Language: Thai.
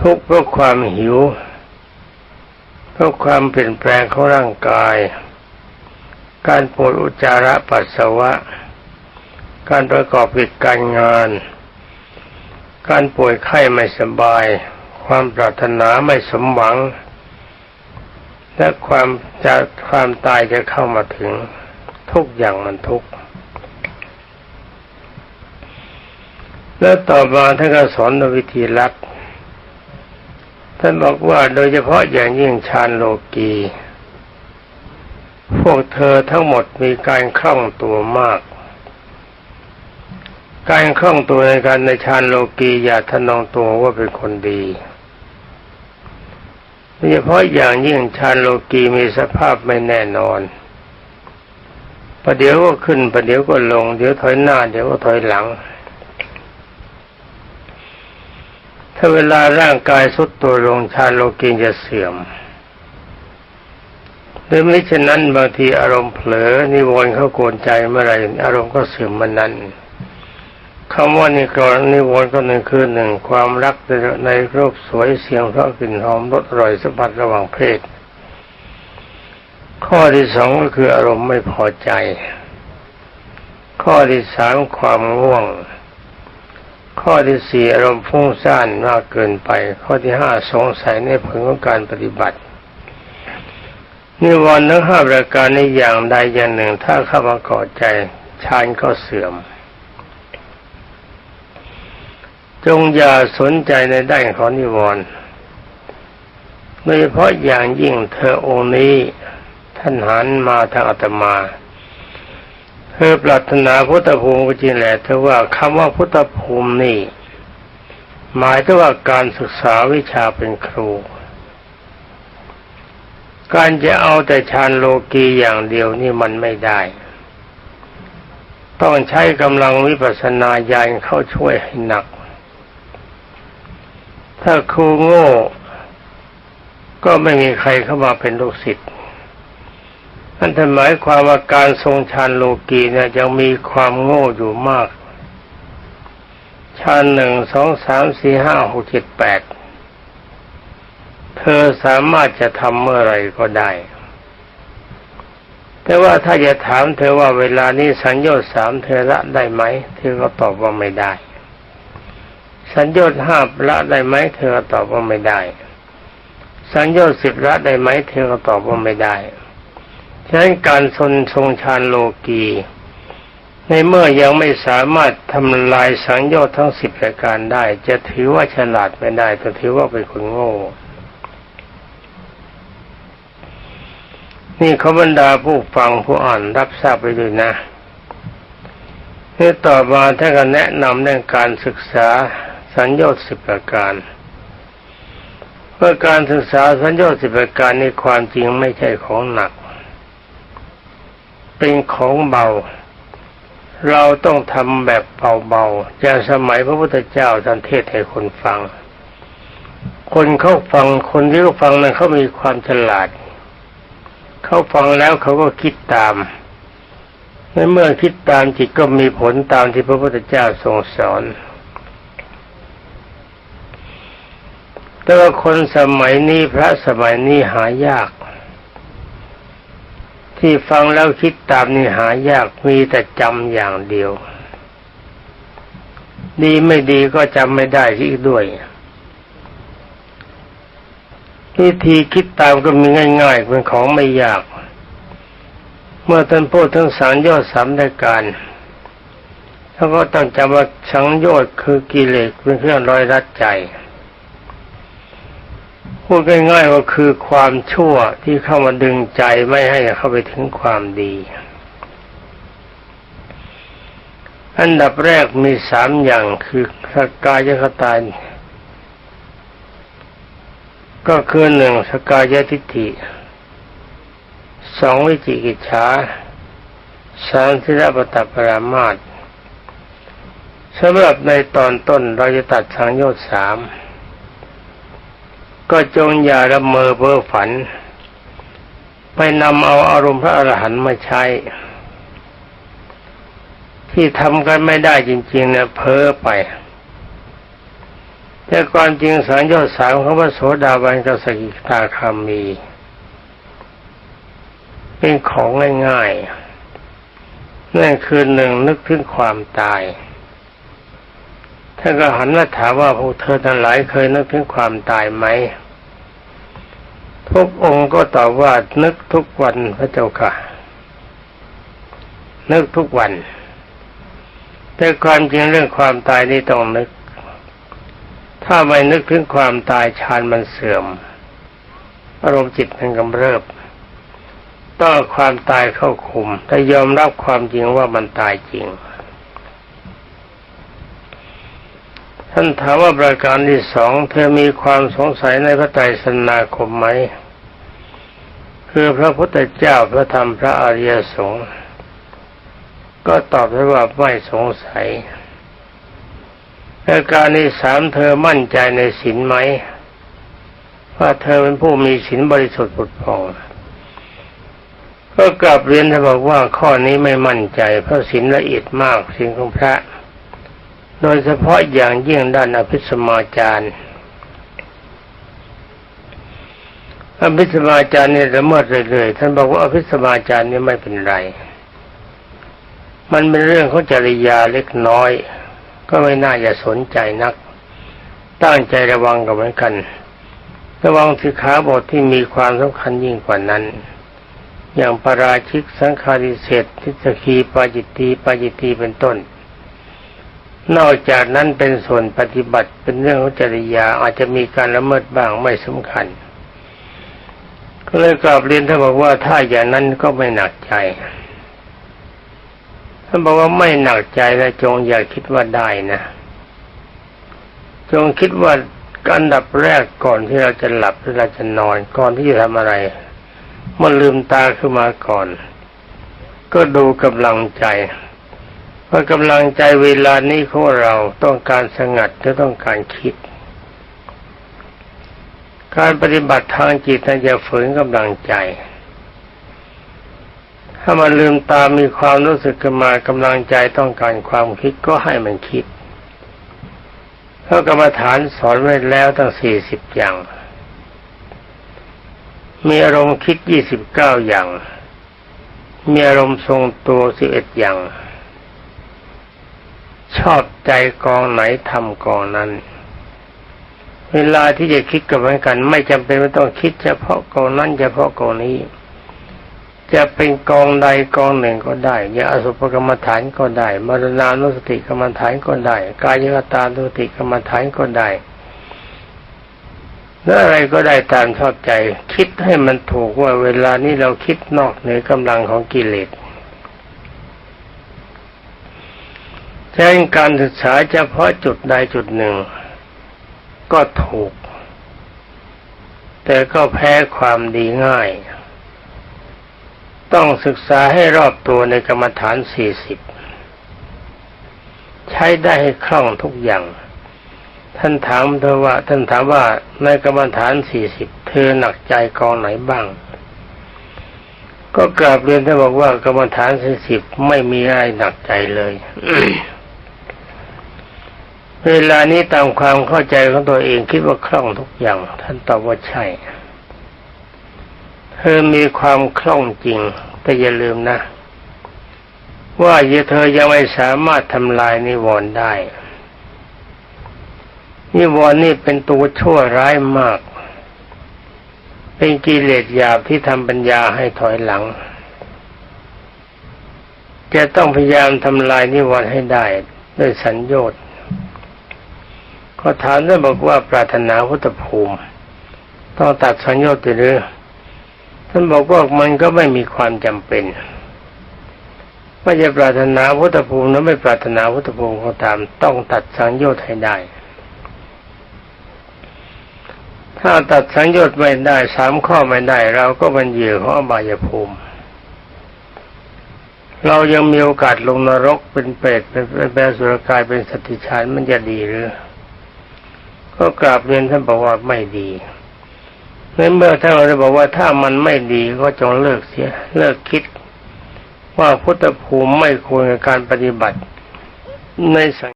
ทุกข์เพราะความหิว เพราะความเปลี่ยนแปลงของร่างกาย การปวดอุจจาระปัสสาวะ การประกอบกิจการงาน การป่วยไข้ไม่สบาย ความปรารถนาไม่สมหวัง และความจะความตายจะเข้ามาถึง ทุกอย่างมันทุกข์แล้วต่อมาท่านก็สอนวิธีรัก ท่านบอกว่าโดยเฉพาะอย่างยิ่งฌานโลกีพวกเธอทั้งหมดมีการคล่องตัวมาก การคล่องตัวในการในฌานโลกีอย่าทะนองตัวว่าเป็นคนดีโดยเฉพาะอย่างยิ่งฌานโลกีมีสภาพไม่แน่นอนประเดี๋ยวก็ขึ้นประเดี๋ยวก็ลง เดี๋ยวถอยหน้า เดี๋ยวก็ถอยหลัง ถ้าเวลาร่างกายสุดตัวลงฌาโลกีจะเสื่อมหรือไม่เช่นนั้นบางทีอารมณ์เผลอนิวรณ์เข้ากวนใจเมื่อไรอารมณ์ก็เสื่อมมันนั้นคำว่านิกรนิวรณ์ก็หนึ่งคือหนึ่งความรักในรูปสวยเสียงเพราะกลิ่นหอมรสอร่อยสัมผัสระหว่างเพศ ข้อที่สองก็คืออารมณ์ไม่พอใจ ข้อที่สามความง่วง ข้อที่สี่อารมณ์ฟุ้งซ่านมากเกินไป ข้อที่ห้าสงสัยในผลของการปฏิบัตินิวรณ์ทั้งห้าประการในอย่างใดอย่างหนึ่ง ถ้าเข้ามาก่อใจฌานก็เสื่อม จงอย่าสนใจในด้านของนิวรณ์โดยเฉพาะอย่างยิ่งเธอองค์นี้ท่านหันมาทางอาตมา เธอปรารถนาพุทธภูมิก็จริงแหละเธอว่าคำว่าพุทธภูมินี่ หมายถึงว่าการศึกษาวิชาเป็นครู การจะเอาแต่ฌานโลกีอย่างเดียวนี่มันไม่ได้ ต้องใช้กำลังวิปัสสนาญาณเข้าช่วยให้หนัก ถ้าครูโง่ ก็ไม่มีใครเข้ามาเป็นลูกศิษย์ นั่นหมายความว่าการทรงฌานโลกีเนี่ยยังมีความโง่อยู่มากฌานหนึ่งสองสามสี่ห้าหกเจ็ดแปดเธอสามารถจะทำเมื่อไรก็ได้ แต่ว่าถ้าจะถามเธอว่าเวลานี้สัญญาสามเธอละได้ไหม เธอก็ตอบว่าไม่ได้ สัญญาห้าละได้ไหม เธอก็ตอบว่าไม่ได้ สัญญาสิบละได้ไหม เธอก็ตอบว่าไม่ได้ ฉะนั้นการทรงทรงฌานโลกีในเมื่อยังไม่สามารถทำลายสังโยชน์ทั้งสิบประการได้ จะถือว่าฉลาดไม่ได้จะถือว่าเป็นคนโง่ นี่เขาบรรดาผู้ฟังผู้อ่านรับทราบไปด้วยนะนี่ต่อมาท่านก็แนะนำเรื่องการศึกษาสัญญาสิบประการเพื่อการศึกษาสัญญาสิบประการในความจริงไม่ใช่ของหนัก เป็นของเบา เราต้องทำแบบเบาๆอย่างสมัยพระพุทธเจ้าท่านเทศให้คนฟัง คนเขาฟังคนที่เขาฟังนั้นเขามีความฉลาด เขาฟังแล้วเขาก็คิดตามในเมื่อคิดตามจิตก็มีผลตามที่พระพุทธเจ้าทรงสอน แต่ว่าคนสมัยนี้พระสมัยนี้หายาก ที่ฟังแล้วคิดตามนี่หายากมีแต่จำอย่างเดียว ดีไม่ดีก็จำไม่ได้อีกด้วยวิธีคิดตามก็มีง่ายๆเป็นของไม่ยาก เมื่อท่านพูดทั้งสังโยชน์สามรายการท่านก็ต้องจำว่าสังโยชน์คือกิเลสเป็นเครื่องร้อยรัดใจ พูดง่ายๆว่าคือความชั่วที่เข้ามาดึงใจไม่ให้เข้าไปถึงความดี อันดับแรกมีสามอย่างคือสกายคตาก็คือหนึ่งสกายทิฏฐิสองวิจิกิจฉาสามทิรปตปรามาตสำหรับในตอนต้นเราจะตัดสังโยชน์สาม ก็จงอย่าละเมอเพ้อฝัน ไปนำเอาอารมณ์พระอรหันต์มาใช้ ที่ทำกันไม่ได้จริงๆเนี่ยเพ้อไปแต่ความจริงสังโยชน์สามของพระโสดาบันกับสกิทาคามี เป็นของง่ายๆนั่นคือหนึ่งนึกถึงความตาย ท่านก็หันมาถามว่าพวกเธอทั้งหลายเคยนึกถึงความตายไหมทุกองค์ก็ตอบว่านึกทุกวันพระเจ้าค่ะ นึกทุกวัน แต่ความจริงเรื่องความตายนี่ต้องนึก ถ้าไม่นึกถึงความตายฌานมันเสื่อม อารมณ์จิตมันกำเริบต้องความตายเข้าคุมถ้ายอมรับความจริงว่ามันตายจริง ท่านถามว่าประการที่สองเธอมีความสงสัยในพระไตรสนาคมไหม คือพระพุทธเจ้าพระธรรมพระอริยสงฆ์ก็ตอบได้ว่าไม่สงสัยประการที่สามเธอมั่นใจในศีลไหมว่าเธอเป็นผู้มีศีลบริสุทธิ์ผุดผ่องก็กลับเรียนท่านบอกว่าข้อนี้ไม่มั่นใจเพราะศีลละเอียดมากศีลของพระ โดยเฉพาะอย่างยิ่งด้านอภิสมาจารย์อภิสมาจารย์เนี่ยละเมิดเลยๆท่านบอกว่าอภิสมาจารย์นี่ไม่เป็นไร มันเป็นเรื่องของจริยาเล็กน้อย ก็ไม่น่าจะสนใจนัก ตั้งใจระวังกันเหมือนกัน ระวังสิขาบทที่มีความสำคัญยิ่งกว่านั้น อย่างปราชิกสังคาริเศษทิสกีปาจิตตีปาจิตตีเป็นต้น นอกจากนั้นเป็นส่วนปฏิบัติเป็นเรื่องของจริยาอาจจะมีการละเมิดบ้างไม่สำคัญ ก็เลยกลับเรียนท่านบอกว่าถ้าอย่างนั้นก็ไม่หนักใจท่านบอกว่าไม่หนักใจและจงอย่าคิดว่าได้นะ จงคิดว่าอันดับแรกก่อนที่เราจะหลับหรือเราจะนอนก่อนที่จะทำอะไรเมื่อลืมตาขึ้นมาก่อน ก็ดูกำลังใจ ว่ากำลังใจเวลานี้ของเราต้องการสงัดหรือต้องการคิด การปฏิบัติทางจิตนั้นจะฝืนกำลังใจ ถ้ามันลืมตามีความรู้สึกขึ้นมากำลังใจต้องการความคิดก็ให้มันคิดเพราะกรรมฐานสอนไว้แล้วตั้งสี่สิบอย่าง มีอารมณ์คิดยี่สิบเก้าอย่าง มีอารมณ์ทรงตัวสิบเอ็ดอย่าง ชอบใจกองไหนทำกองนั้น เวลาที่จะคิดกับมือนกัน ไม่จำเป็นว่าต้องคิดเฉพาะกองนั้นเฉพาะกองนี้ จะเป็นกองใดกองหนึ่งก็ได้ยาอสุภกรรมฐานก็ได้มรณานุสติกรรมฐานก็ได้ กายกตานุสติกรรมฐานก็ได้หรืออะไรก็ได้ตามชอบใจ คิดให้มันถูกว่าเวลานี้เราคิดนอกเหนือกำลังของกิเลส แทนการศึกษาเฉพาะจุดใดจุดหนึ่ง ก็ถูก แต่ก็แพ้ความดีง่าย ต้องศึกษาให้รอบตัวในกรรมฐานสี่สิบใช้ได้ให้คล่องทุกอย่าง ท่านถามเธอว่า ท่านถามว่าในกรรมฐานสี่สิบเธอหนักใจกองไหนบ้าง ก็กราบเรียนท่านบอกว่ากรรมฐานสี่สิบไม่มีอะไรหนักใจเลย เวลานี้ตามความเข้าใจของตัวเองคิดว่าคล่องทุกอย่าง ท่านตอบว่าใช่ เธอมีความคล่องจริง แต่อย่าลืมนะ ว่าเธอยังไม่สามารถทำลายนิวรณ์ได้ นิวรณ์นี่เป็นตัวชั่วร้ายมาก เป็นกิเลสหยาบที่ทำปัญญาให้ถอยหลังจะต้องพยายามทำลายนิวรณ์ให้ได้ด้วยสัญญา์ ก็ถามได้บอกว่าปรารถนาพุทธภูมิ ต้องตัดสัญญาติหรือท่านบอกว่ามันก็ไม่มีความจำเป็นว่จะปรารถนาพุทธภูมิหรือไม่ปรารถนาพุทธภูมิก็ตาม ต้องตัดสังโยชน์ให้ได้ ถ้าตัดสังโยชน์ไม่ได้สามข้อไม่ได้ เราก็เป็นเหยื่อของอบายภูมิ เรายังมีโอกาสลงนรกเป็นเปรตเป็นแปรสุรกายเป็นสติชานมันจะดีหรือ ก็กราบเรียนท่านบอกว่าไม่ดีในเมื่อท่านเราบอกว่าถ้ามันไม่ดีก็จงเลิกเสีย เลิกคิด ว่าพุทธภูมิไม่ควรกับการปฏิบัติในสัง